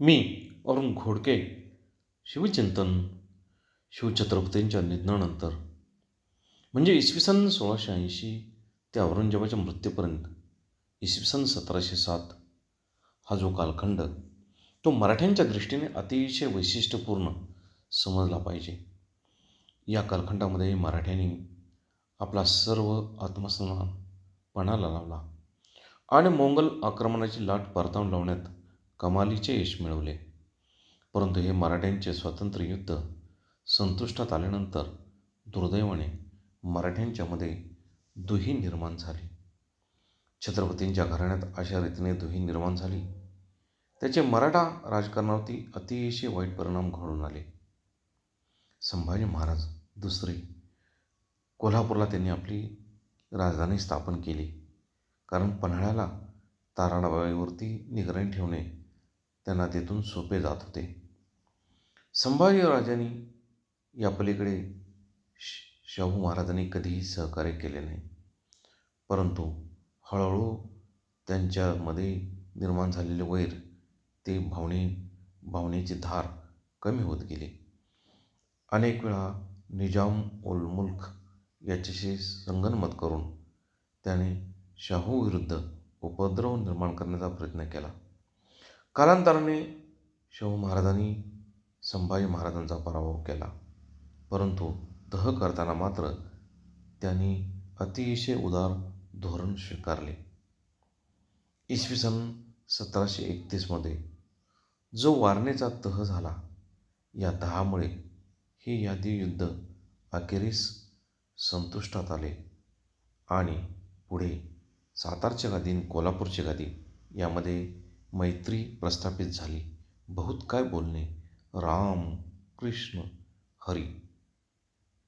मी अरुण घोडके शिवचिंतन शिवछत्रपतींच्या निधनानंतर. म्हणजे इसवी सन सोळाशे ऐंशी ते औरंगजेबाच्या मृत्यूपर्यंत. इसवी सन सतराशे सात हा जो कालखंड तो मराठ्यांच्या दृष्टीने अतिशय वैशिष्ट्यपूर्ण समजला पाहिजे. या कालखंडामध्ये मराठ्यांनी आपला सर्व आत्मसन्मानपणाला लावला आणि मोंगल आक्रमणाची लाट परतावून लावण्यात कमालीचे यश मिळवले. परंतु हे मराठ्यांचे स्वातंत्र्य युद्ध संतुष्टात आल्यानंतर दुर्दैवाने मराठ्यांच्यामध्ये दुही निर्माण झाली. छत्रपतींच्या घराण्यात अशा रीतीने दुही निर्माण झाली. त्याचे मराठा राजकारणावरती अतिशय वाईट परिणाम घडून आले. संभाजी महाराज दुसरे. कोल्हापूरला त्यांनी आपली राजधानी स्थापन केली. कारण पन्हाळ्याला ताराणाबाईवरती निगराणी ठेवणे त्यांना तेथून सोपे जात होते. संभाजी राजांनी या पलीकडे श शाहू महाराजांनी कधीही सहकार्य केले नाही. परंतु हळूहळू त्यांच्यामध्ये निर्माण झालेले वैर ते भावने भावनेची धार कमी होत गेली. अनेक वेळा निजाम उल मुल्क याच्याशी संगनमत करून त्याने शाहू विरुद्ध उपद्रव निर्माण करण्याचा प्रयत्न केला. कालांतराने शाहू महाराजांनी संभाजी महाराजांचा पराभव केला. परंतु तह करताना मात्र त्यांनी अतिशय उदार धोरण स्वीकारले. इसवी सन सतराशे एकतीसमध्ये जो वारणेचा तह झाला या तहामुळे हे यादी युद्ध अखेरीस संतुष्टात आले आणि पुढे सातारच्या गादी आणि कोल्हापूरची गादी यामध्ये मैत्री प्रस्थापित झाली. बहुत काय बोलणे? राम कृष्ण हरी.